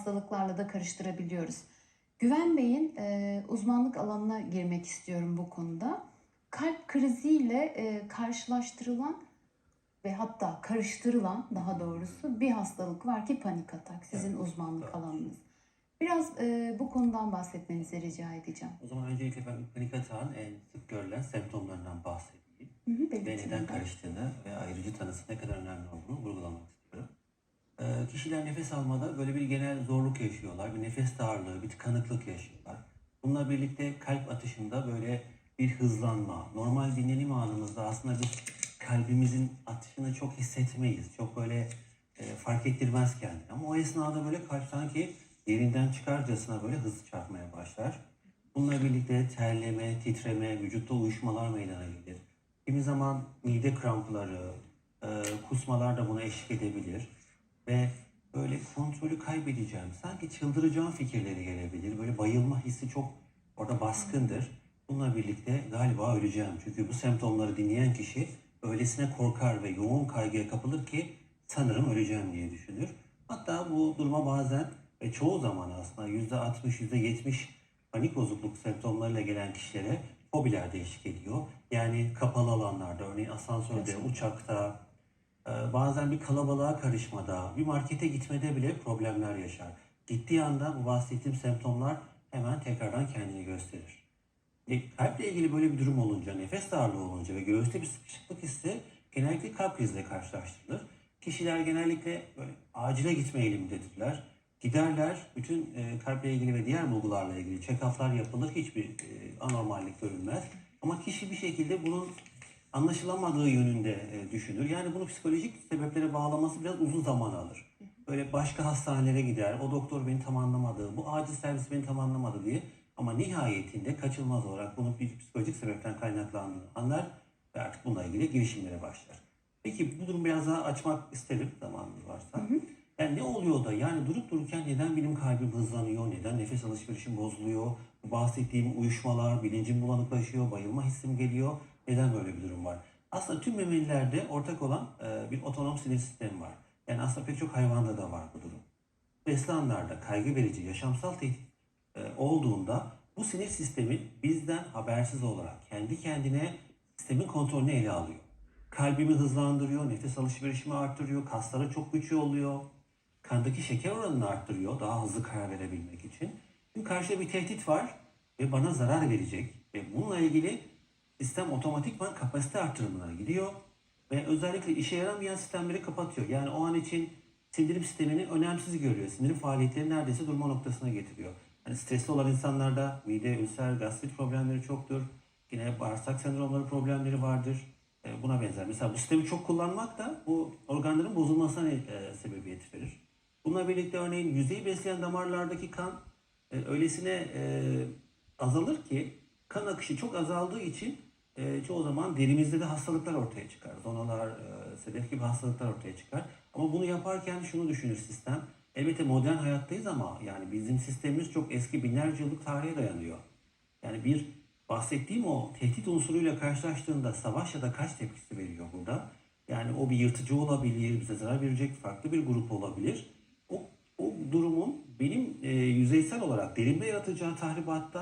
hastalıklarla da karıştırabiliyoruz. Güven Bey'in e, uzmanlık alanına girmek istiyorum bu konuda. Kalp kriziyle e, karşılaştırılan ve hatta karıştırılan daha doğrusu bir hastalık var ki panik atak. Sizin uzmanlık Evet. alanınız. Biraz e, bu konudan bahsetmenizi rica edeceğim. O zaman öncelikle ben panik atağın en sık görülen semptomlarından bahsedeyim. Hı hı, Ve neden karıştığını ve ayrıcı tanısı ne kadar önemli olduğunu vurgulamak istiyorum. Ee, kişiler nefes almada böyle bir genel zorluk yaşıyorlar. Bir nefes darlığı, bir tıkanıklık yaşıyorlar. Bununla birlikte kalp atışında böyle bir hızlanma. Normal dinlenim anımızda aslında biz kalbimizin atışını çok hissetmeyiz. Çok böyle e, fark ettirmez kendini. Ama o esnada böyle kalp sanki yerinden çıkarcasına böyle hızlı çarpmaya başlar. Bununla birlikte terleme, titreme, vücutta uyuşmalar meydana gelir. Kimi zaman mide krampları, e, kusmalar da buna eşlik edebilir. Ve böyle kontrolü kaybedeceğim, sanki çıldıracağım fikirleri gelebilir. Böyle bayılma hissi çok orada baskındır. Bununla birlikte galiba öleceğim. Çünkü bu semptomları dinleyen kişi öylesine korkar ve yoğun kaygıya kapılır ki sanırım öleceğim diye düşünür. Hatta bu duruma bazen ve çoğu zaman aslında %60, %70 panik bozukluk semptomlarıyla gelen kişilere fobiler de eşlik ediyor. Yani kapalı alanlarda, örneğin asansörde, uçakta, bazen bir kalabalığa karışmada, bir markete gitmede bile problemler yaşar. Gittiği anda bu bahsettiğim semptomlar hemen tekrardan kendini gösterir. E, kalple ilgili böyle bir durum olunca, nefes darlığı olunca ve göğüste bir sıkışıklık hissi genellikle kalp kriziyle karşılaştırılır. Kişiler genellikle böyle acile gitme eğilimindedirler. Giderler, bütün e, kalple ilgili ve diğer bulgularla ilgili check-up'lar yapılır, hiçbir e, anormallik görülmez. Ama kişi bir şekilde bunun anlaşılamadığı yönünde e, düşünür. Yani bunu psikolojik sebeplere bağlaması biraz uzun zaman alır. Böyle başka hastanelere gider, o doktor beni tam anlamadı, bu acil servis beni tam anlamadı diye. Ama nihayetinde kaçılmaz olarak bunun bir psikolojik sebepten kaynaklandığını anlar ve artık bununla ilgili girişimlere başlar. Peki bu durumu biraz daha açmak isterim zamanınız varsa. Yani ne oluyor da yani durup dururken neden benim kalbim hızlanıyor, neden nefes alışverişim bozuluyor, bahsettiğim uyuşmalar, bilincim bulanıklaşıyor, bayılma hissim geliyor, neden böyle bir durum var? Aslında tüm memelilerde ortak olan e, bir otonom sinir sistemi var. Yani aslında pek çok hayvanda da var bu durum. Stresli anlarda kaygı verici yaşamsal tehdit e, olduğunda bu sinir sistemi bizden habersiz olarak kendi kendine sistemin kontrolünü ele alıyor. Kalbimi hızlandırıyor, nefes alışverişimi arttırıyor, kaslara çok güçlü oluyor. Kandaki şeker oranını arttırıyor daha hızlı karar verebilmek için. Çünkü karşıda bir tehdit var ve bana zarar verecek ve bununla ilgili sistem otomatikman kapasite artırımına gidiyor ve özellikle işe yaramayan sistemleri kapatıyor. Yani o an için sindirim sistemini önemsiz görüyor. Sindirim faaliyetleri neredeyse durma noktasına getiriyor. Hani stresli olan insanlarda mide, ülser, gastrit problemleri çoktur. Yine bağırsak sendromları problemleri vardır. E, Buna benzer. Mesela bu sistemi çok kullanmak da bu organların bozulmasına e, sebebiyet verir. Bununla birlikte örneğin yüzeyi besleyen damarlardaki kan e, öylesine azalır ki kan akışı çok azaldığı için e, çoğu zaman derimizde de hastalıklar ortaya çıkar. Zonalar, e, sedef gibi hastalıklar ortaya çıkar. Ama bunu yaparken şunu düşünür sistem. Elbette modern hayattayız ama yani bizim sistemimiz çok eski binlerce yıllık tarihe dayanıyor. Yani bir bahsettiğim o tehdit unsuruyla karşılaştığında savaş ya da kaç tepkisi veriyor burada. Yani o bir yırtıcı olabilir, bize zarar verecek farklı bir grup olabilir. O, o durumun benim e, yüzeysel olarak derimde yaratacağı tahribatta